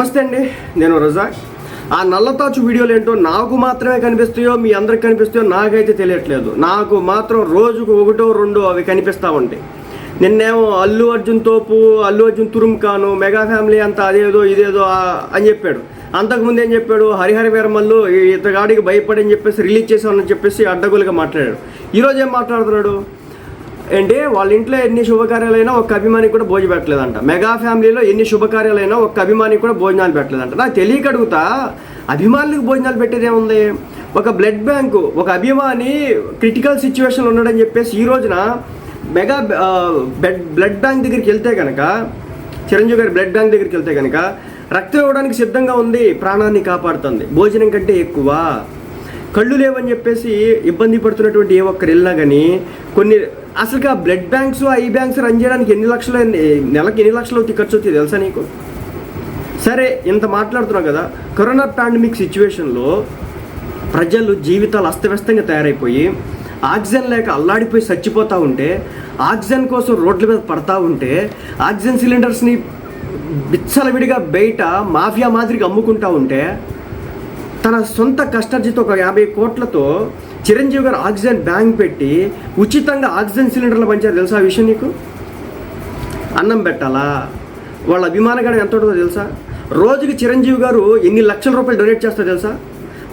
నమస్తే అండి నేను రజాక్. ఆ నల్లతాచు వీడియోలు ఏంటో నాకు మాత్రమే కనిపిస్తాయో మీ అందరికి కనిపిస్తాయో నాకైతే తెలియట్లేదు. నాకు మాత్రం రోజుకు ఒకటో రెండో అవి కనిపిస్తూ ఉంటాయి. నిన్నేమో అల్లు అర్జున్ తోపు అల్లు అర్జున్ తురుముకాను మెగా ఫ్యామిలీ అంతా అదేదో ఇదేదో అని చెప్పాడు. అంతకుముందు ఏం చెప్పాడు? హరిహర వీరమల్లు ఈ ఇతగాడికి భయపడని చెప్పేసి రిలీజ్ చేసామని చెప్పేసి అడ్డగోలుగా మాట్లాడాడు. ఈరోజు ఏం మాట్లాడుతున్నాడు? ఏంటి వాళ్ళ ఇంట్లో ఎన్ని శుభకార్యాలైనా ఒక అభిమాని కూడా భోజనం పెట్టలేదంట. మెగా ఫ్యామిలీలో ఎన్ని శుభకార్యాలైనా ఒక అభిమాని కూడా భోజనాలు పెట్టలేదంట. నాకు తెలియక అడుగుతా అభిమానులకు భోజనాలు పెట్టేది ఏముంది ఒక బ్లడ్ బ్యాంకు ఒక అభిమాని క్రిటికల్ సిచ్యువేషన్లో ఉన్నాడని చెప్పేసి ఈ రోజున మెగా బ్లడ్ బ్యాంక్ దగ్గరికి వెళ్తే కనుక చిరంజీవి గారి బ్లడ్ బ్యాంక్ దగ్గరికి వెళ్తే కనుక రక్తం ఇవ్వడానికి సిద్ధంగా ఉంది ప్రాణాన్ని కాపాడుతుంది. భోజనం కంటే ఎక్కువ. కళ్ళు లేవని చెప్పేసి ఇబ్బంది పడుతున్నటువంటి ఏ ఒక్కరు వెళ్ళినా కానీ కొన్ని అసలు ఆ blood banks eye banks run చేయడానికి ఎన్ని లక్షలు నెలకి ఎన్ని లక్షలు ఖర్చు అవుతుంది తెలుసా నీకు? సరే ఇంత మాట్లాడుతున్నావు కదా. కరోనా పాండమిక్ సిచ్యువేషన్లో ప్రజలు జీవితాలు అస్తవ్యస్తంగా తయారైపోయి ఆక్సిజన్ లేక అల్లాడిపోయి చచ్చిపోతూ ఉంటే ఆక్సిజన్ కోసం రోడ్ల మీద పడతా ఉంటే ఆక్సిజన్ సిలిండర్స్ని బిచ్చలవిడిగా బయట మాఫియా మాదిరిగా అమ్ముకుంటా ఉంటే తన సొంత కష్టార్జిత ఒక యాభై కోట్లతో చిరంజీవి గారు ఆక్సిజన్ బ్యాంక్ పెట్టి ఉచితంగా ఆక్సిజన్ సిలిండర్లు పంచారు తెలుసా ఆ విషయం నీకు? అన్నం పెట్టాలా? వాళ్ళ అభిమానగడం ఎంత ఉంటుందో తెలుసా? రోజుకి చిరంజీవి గారు ఎన్ని లక్షల రూపాయలు డొనేట్ చేస్తారో తెలుసా?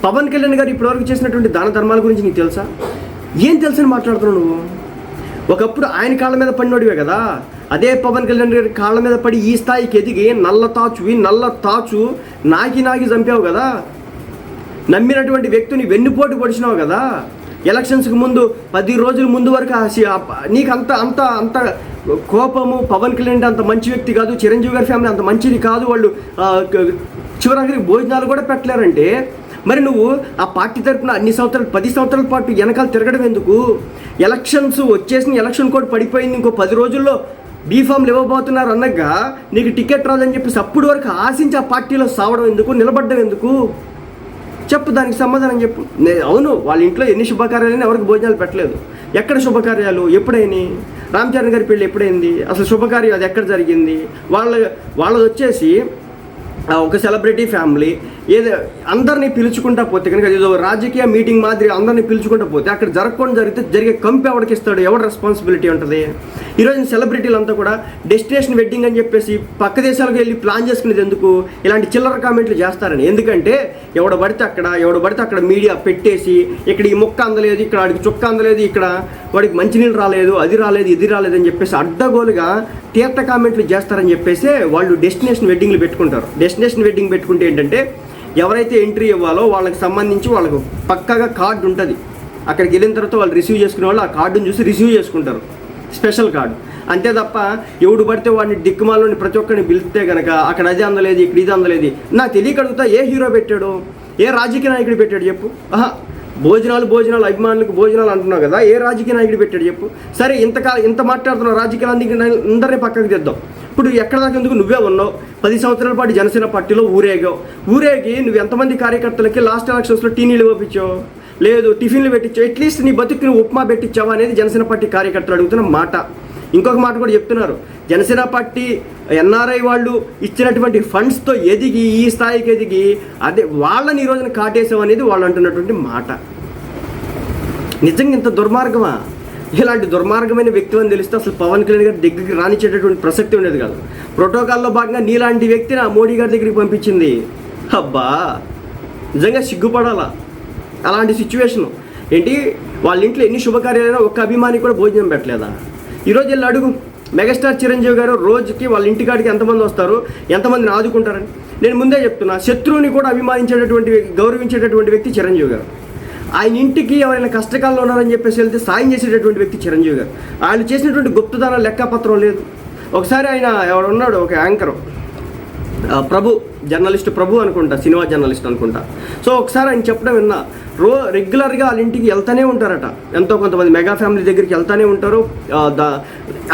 పవన్ కళ్యాణ్ గారు ఇప్పటివరకు చేసినటువంటి దాన ధర్మాల గురించి నీకు తెలుసా? ఏం తెలుసని మాట్లాడుతున్నావు నువ్వు? ఒకప్పుడు ఆయన కాళ్ళ మీద పడినోడివే కదా. అదే పవన్ కళ్యాణ్ గారి కాళ్ళ మీద పడి ఈ స్థాయికి ఎదిగి నల్ల తాచువి నల్ల తాచు నాకి నాకి చంపావు కదా. నమ్మినటువంటి వ్యక్తిని వెన్నుపోటు పొడిచినావు కదా? ఎలక్షన్స్కి ముందు పది రోజుల ముందు వరకు నీకు అంత అంత అంత కోపము పవన్ కళ్యాణ్ అంత మంచి వ్యక్తి కాదు చిరంజీవి గారి ఫ్యామిలీ అంత మంచిది కాదు వాళ్ళు ఆ, భోజనాలు కూడా పెట్టలేరంటే మరి నువ్వు ఆ పార్టీ తరపున అన్ని సంవత్సరాలు పది సంవత్సరాల పాటు వెనకాల తిరగడం ఎందుకు? ఎలక్షన్స్ వచ్చేసిన ఎలక్షన్ కోడ్ పడిపోయింది ఇంకో పది రోజుల్లో బీఫామ్లు ఇవ్వబోతున్నారు అనగా నీకు టికెట్ రాదని చెప్పేసి అప్పుడు వరకు ఆశించి ఆ పార్టీలో సావడం ఎందుకు? నిలబడడం ఎందుకు? చెప్పు దానికి సమాధానం చెప్పు. నేను అవును వాళ్ళ ఇంట్లో ఎన్ని శుభకార్యాలైనా ఎవరికి భోజనాలు పెట్టలేదు. ఎక్కడ శుభకార్యాలు? ఎప్పుడైనాయి రామ్ చరణ్ గారి పెళ్ళి ఎప్పుడైంది? అసలు శుభకార్యం అది ఎక్కడ జరిగింది? వాళ్ళ వాళ్ళది వచ్చేసి ఒక సెలబ్రిటీ ఫ్యామిలీ ఏదో అందరినీ పిలుచుకుంటా పోతే కనుక ఏదో రాజకీయ మీటింగ్ మాదిరి అందరినీ పిలుచుకుంటా పోతే అక్కడ జరగకుండా జరిగితే జరిగే కంప్ ఎవరికి ఇస్తాడు? ఎవరు రెస్పాన్సిబిలిటీ ఉంటుంది? ఈరోజు సెలబ్రిటీలు అంతా కూడా డెస్టినేషన్ వెడ్డింగ్ అని చెప్పేసి పక్క దేశాలకు వెళ్ళి ప్లాన్ చేసుకునేది ఎందుకు? ఇలాంటి చిల్లర కామెంట్లు చేస్తారని. ఎందుకంటే ఎవడ పడితే అక్కడ ఎవడ పడితే అక్కడ మీడియా పెట్టేసి ఇక్కడ ఈ మొక్క అందలేదు ఇక్కడ వాడికి చుక్క అందలేదు ఇక్కడ వాడికి మంచినీళ్ళు రాలేదు అది రాలేదు ఇది రాలేదు అని చెప్పేసి అడ్డగోలుగా తీర్థ కామెంట్లు చేస్తారని చెప్పేసి వాళ్ళు డెస్టినేషన్ వెడ్డింగ్లు పెట్టుకుంటారు. డెస్టినేషన్ వెడ్డింగ్ పెట్టుకుంటే ఏంటంటే ఎవరైతే ఎంట్రీ ఇవ్వాలో వాళ్ళకి సంబంధించి వాళ్ళకు పక్కాగా కార్డు ఉంటుంది. అక్కడికి వెళ్ళిన తర్వాత వాళ్ళు రిసీవ్ చేసుకునే వాళ్ళు ఆ కార్డుని చూసి రిసీవ్ చేసుకుంటారు. Special card. అంతే తప్ప ఎవడు పడితే వాడిని దిక్కుమాలని ప్రతి ఒక్కరిని పిలిస్తే కనుక అక్కడ అది అందలేదు ఇక్కడ ఇది అందలేదు. నాకు తెలియక అడుగుతా ఏ హీరో పెట్టాడు? ఏ రాజకీయ నాయకుడు పెట్టాడు చెప్పు? ఆహా భోజనాలు భోజనాలు అభిమానులకు భోజనాలు అంటున్నావు కదా ఏ రాజకీయ నాయకుడు పెట్టాడు చెప్పు? సరే ఇంతకాలం ఇంత మాట్లాడుతున్నావు రాజకీయ అందరినీ పక్కకు తెద్దాం. ఇప్పుడు ఎక్కడ దాకా ఎందుకు నువ్వే ఉన్నావు? పది సంవత్సరాల పాటు జనసేన పార్టీలో ఊరేగావు. ఊరేగి నువ్వు ఎంతమంది కార్యకర్తలకి లాస్ట్ ఎలక్షన్స్లో టీ నీళ్ళు పంపించావు లేదు టిఫిన్లు పెట్టించావు అట్లీస్ట్ నీ బతుకు నువ్వు ఉప్మా పెట్టించావు అనేది జనసేన పార్టీ కార్యకర్తలు అడుగుతున్న మాట. ఇంకొక మాట కూడా చెప్తున్నారు. జనసేన పార్టీ ఎన్ఆర్ఐ వాళ్ళు ఇచ్చినటువంటి ఫండ్స్తో ఎదిగి ఈ స్థాయికి ఎదిగి అదే వాళ్ళని ఈ రోజున కాటేసాం అనేది వాళ్ళు అంటున్నటువంటి మాట. నిజంగా ఇంత దుర్మార్గమా? ఇలాంటి దుర్మార్గమైన వ్యక్తి అని తెలిస్తే అసలు పవన్ కళ్యాణ్ గారి దగ్గరికి రానిచ్చేటటువంటి ప్రసక్తి ఉండేది కాదు. ప్రోటోకాల్లో భాగంగా నీలాంటి వ్యక్తిని ఆ మోడీ గారి దగ్గరికి పంపించింది. అబ్బా! నిజంగా సిగ్గుపడాలా? అలాంటి సిచ్యువేషన్ ఏంటి? వాళ్ళ ఇంట్లో ఎన్ని శుభకార్యాలైనా ఒక్క అభిమాని కూడా భోజనం పెట్టలేదా? ఈరోజు వెళ్ళి అడుగు. మెగాస్టార్ చిరంజీవి గారు రోజుకి వాళ్ళ ఇంటికాడికి ఎంతమంది వస్తారు? ఎంతమందిని ఆదుకుంటారని. నేను ముందే చెప్తున్నా శత్రువుని కూడా అభిమానించేటటువంటి గౌరవించేటటువంటి వ్యక్తి చిరంజీవి గారు. ఆయన ఇంటికి ఎవరైనా కష్టకాలంలో ఉన్నారని చెప్పేసి వెళ్తే సాయం చేసేటటువంటి వ్యక్తి చిరంజీవి గారు. ఆయన చేసినటువంటి గుప్తదాన లెక్కపత్రం లేదు. ఒకసారి ఆయన ఎవడున్నాడు ఒక యాంకర్. ప్రభు జర్నలిస్ట్ ప్రభు అనుకుంటా సినిమా జర్నలిస్ట్ అనుకుంటా. సో ఒకసారి ఆయన చెప్పడం విన్నా రో రెగ్యులర్గా వాళ్ళ ఇంటికి వెళ్తానే ఉంటారట. ఎంతో కొంతమంది మెగా ఫ్యామిలీ దగ్గరికి వెళ్తానే ఉంటారు. దా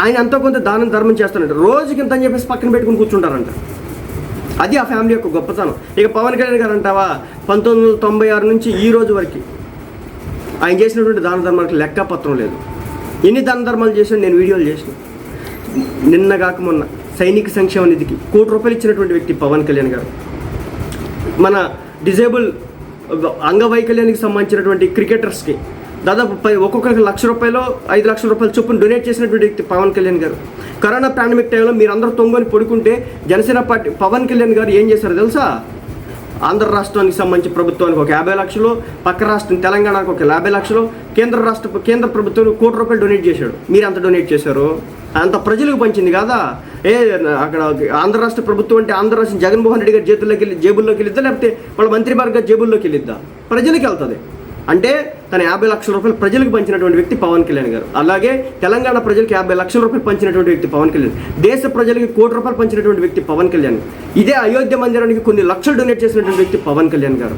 ఆయన ఎంతో కొంత దానం ధర్మం చేస్తారంట రోజుకి ఇంత అని చెప్పేసి పక్కన పెట్టుకుని కూర్చుంటారంట. అది ఆ ఫ్యామిలీ యొక్క గొప్పతనం. ఇక పవన్ కళ్యాణ్ గారు అంటావా? పంతొమ్మిది వందల తొంభై ఆరు నుంచి ఈ రోజు వరకు ఆయన చేసినటువంటి దాన ధర్మాలకు లెక్కపత్రం లేదు. ఎన్ని దాన ధర్మాలు చేసాడు నేను వీడియోలు చేసిన. నిన్న కాక మొన్న. సైనిక సంక్షేమ నిధికి కోటి రూపాయలు ఇచ్చినటువంటి వ్యక్తి పవన్ కళ్యాణ్ గారు. మన డిజేబుల్ అంగవైకల్యానికి సంబంధించినటువంటి క్రికెటర్స్కి దాదాపు పై ఒక్కొక్కరికి లక్ష రూపాయలు ఐదు లక్షల రూపాయలు చొప్పున డొనేట్ చేసినటువంటి వ్యక్తి పవన్ కళ్యాణ్ గారు. కరోనా పాండమిక్ టైంలో మీరందరూ తొంగని పడుకుంటే జనసేన పార్టీ పవన్ కళ్యాణ్ గారు ఏం చేశారు తెలుసా? ఆంధ్ర రాష్ట్రానికి సంబంధించి ప్రభుత్వానికి ఒక యాభై లక్షలు పక్క రాష్ట్రం తెలంగాణకు ఒక యాభై లక్షలు కేంద్ర రాష్ట్ర కేంద్ర ప్రభుత్వం కోటి రూపాయలు డొనేట్ చేశాడు. మీరు ఎంత డొనేట్ చేశారు? అంత ప్రజలకు పంచింది కదా? ఏ అక్కడ ఆంధ్ర రాష్ట్ర ప్రభుత్వం అంటే ఆంధ్ర రాష్ట్రం జగన్మోహన్ రెడ్డి గారి చేతుల్లోకి వెళ్ళి జేబుల్లోకి వెళ్ళిద్దా? లేకపోతే వాళ్ళ మంత్రివర్గ జేబుల్లోకి వెళ్ళిద్దా? ప్రజలకు వెళ్తుంది. అంటే తన యాభై లక్షల రూపాయలు ప్రజలకు పంచినటువంటి వ్యక్తి పవన్ కళ్యాణ్ గారు. అలాగే తెలంగాణ ప్రజలకు యాభై లక్షల రూపాయలు పంచినటువంటి వ్యక్తి పవన్ కళ్యాణ్. దేశ ప్రజలకు కోటి రూపాయలు పంచినటువంటి వ్యక్తి పవన్ కళ్యాణ్. ఇదే అయోధ్య మందిరానికి కొన్ని లక్షలు డొనేట్ చేసినటువంటి వ్యక్తి పవన్ కళ్యాణ్ గారు.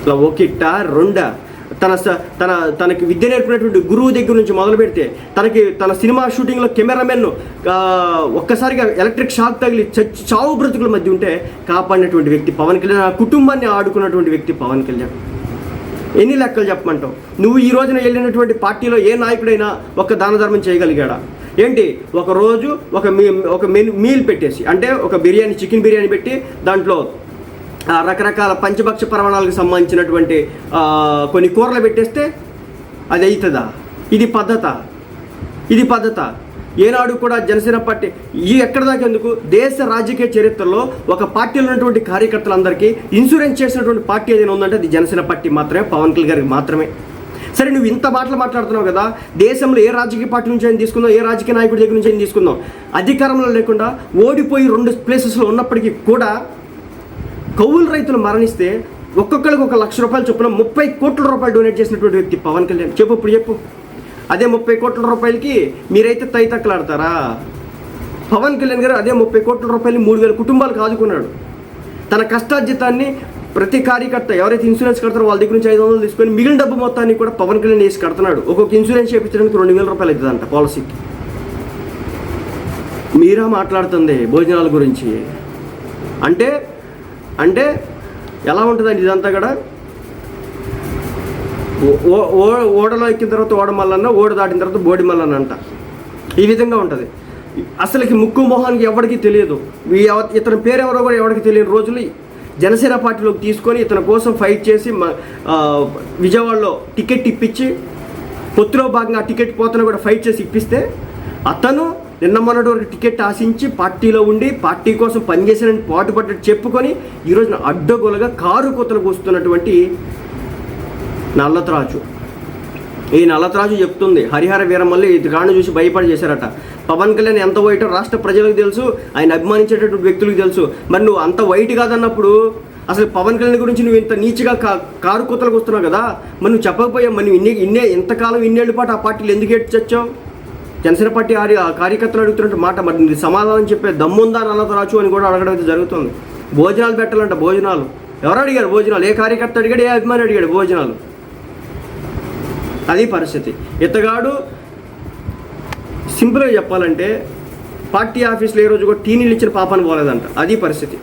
ఇట్లా ఒకట రెండా తన స- తన తనకి విద్య నేర్పినటువంటి గురువు దగ్గర నుంచి మొదలు పెడితే తనకి తన సినిమా షూటింగ్లో కెమెరామెన్ ఒక్కసారిగా ఎలక్ట్రిక్ షాక్ తగిలి చచ్చి చావు బ్రతుకుల మధ్య ఉంటే కాపాడినటువంటి వ్యక్తి పవన్ కళ్యాణ్ ఆ కుటుంబాన్ని ఆడుకున్నటువంటి వ్యక్తి పవన్ కళ్యాణ్. ఎన్ని లెక్కలు చెప్పమంటావు? నువ్వు ఈ రోజున వెళ్ళినటువంటి పార్టీలో ఏ నాయకుడైనా ఒక దాన ధర్మం చేయగలిగాడా? ఏంటి? ఒక రోజు ఒక మీ ఒక మెను మీల్ పెట్టేసి అంటే ఒక బిర్యానీ చికెన్ బిర్యానీ పెట్టి దాంట్లో ఆ, రకరకాల పంచభక్ష పరమాణాలకు సంబంధించినటువంటి కొన్ని కూరలు పెట్టేస్తే అది అవుతుందా ఇది పద్ధత? ఇది పద్ధత? ఏనాడు కూడా జనసేన పార్టీ ఈ ఎక్కడ దాకా ఎందుకు? దేశ రాజకీయ చరిత్రలో ఒక పార్టీలో ఉన్నటువంటి కార్యకర్తలందరికీ ఇన్సూరెన్స్ చేసినటువంటి పార్టీ ఏదైనా ఉందంటే అది జనసేన పార్టీ మాత్రమే పవన్ కళ్యాణ్ గారికి మాత్రమే. సరే నువ్వు ఇంత మాటలు మాట్లాడుతున్నావు కదా దేశంలో ఏ రాజకీయ పార్టీ నుంచి అయినా తీసుకుందాం ఏ రాజకీయ నాయకుడి దగ్గర నుంచి అయినా తీసుకుందాం. అధికారంలో లేకుండా ఓడిపోయి రెండు ప్లేసెస్లో ఉన్నప్పటికీ కూడా కౌలు రైతులు మరణిస్తే ఒక్కొక్కరికి ఒక లక్ష రూపాయలు చొప్పున ముప్పై కోట్ల రూపాయలు డొనేట్ చేసినటువంటి వ్యక్తి పవన్ కళ్యాణ్. చెప్పు ఇప్పుడు చెప్పు. అదే ముప్పై కోట్ల రూపాయలకి మీరైతే తైతక్కలాడతారా? పవన్ కళ్యాణ్ గారు అదే ముప్పై కోట్ల రూపాయలు మూడు వేల కుటుంబాలకు ఆదుకున్నాడు తన కష్టార్జితాన్ని ప్రతి కార్యకర్త ఎవరైతే ఇన్సూరెన్స్ కడతారో వాళ్ళ దగ్గర నుంచి ఐదు వందలు తీసుకొని మిగిలిన డబ్బు మొత్తాన్ని కూడా పవన్ కళ్యాణ్ వేసి కడుతున్నాడు. ఒక్కొక్క ఇన్సూరెన్స్ చేయించడానికి రెండు వేల రూపాయలు అవుతుందంట పాలసీకి. మీరా మాట్లాడుతుంది భోజనాల గురించి. అంటే అంటే ఎలా ఉంటుందండి ఇదంతా కూడా? ఓ- ఓ- ఓ- ఓడలో ఎక్కిన తర్వాత ఓడ మల్లన్న ఓడ దాటిన తర్వాత బోడి మల్లన్న అంట. ఈ విధంగా ఉంటుంది. అసలుకి ముక్కు మొహానికి ఎవరికి తెలియదు. ఇతని పేరెవరో కూడా ఎవరికి తెలియని రోజులు జనసేన పార్టీలోకి తీసుకొని ఇతని కోసం ఫైట్ చేసి విజయవాడలో టికెట్ ఇప్పించి పొత్తులో భాగంగా ఆ టికెట్ పోతను కూడా ఫైట్ చేసి ఇప్పిస్తే అతను నిన్న మొన్నటి వరకు టికెట్ ఆశించి పార్టీలో ఉండి పార్టీ కోసం పనిచేసిన పాటుపడ్డట్టు చెప్పుకొని ఈరోజున అడ్డగోలుగా కారు కోతలు వస్తున్నటువంటి నల్లత్రాజు. ఈ నల్లత్రాజు చెప్తుంది హరిహర వీరమల్లి ఇది కాను చూసి భయపడి చేశారట. పవన్ కళ్యాణ్ ఎంత వైటో రాష్ట్ర ప్రజలకు తెలుసు ఆయన అభిమానించేటటువంటి వ్యక్తులకు తెలుసు. మరి నువ్వు అంత వైట్ కాదన్నప్పుడు అసలు పవన్ కళ్యాణ్ గురించి నువ్వు ఇంత నీచిగా కా కారు కూతలకు వస్తున్నావు కదా. మరి నువ్వు చెప్పకపోయా మరి నువ్వు ఇన్ని ఇన్నే ఇంతకాలం ఇన్నేళ్ళ పాటు ఆ పార్టీలు ఎందుకు ఏడ్చొచ్చావు జనసేన పార్టీ ఆరి ఆ కార్యకర్తలు అడుగుతున్నట్టు మాట మరి నీకు సమాధానం చెప్పే దమ్ముందా నల్లతరాచు అని కూడా అడగడం అయితే జరుగుతుంది. భోజనాలు పెట్టాలంట భోజనాలు. ఎవరు అడిగారు భోజనాలు? ఏ కార్యకర్త అడిగాడు ఏ అభిమాని అడిగాడు భోజనాలు? అది పరిస్థితి. ఇతగాడు సింపుల్గా చెప్పాలంటే పార్టీ ఆఫీస్లో ఏ రోజు కూడా టీ నీళ్ళు ఇచ్చిన పాపాన్ని పోలేదంట. అది పరిస్థితి.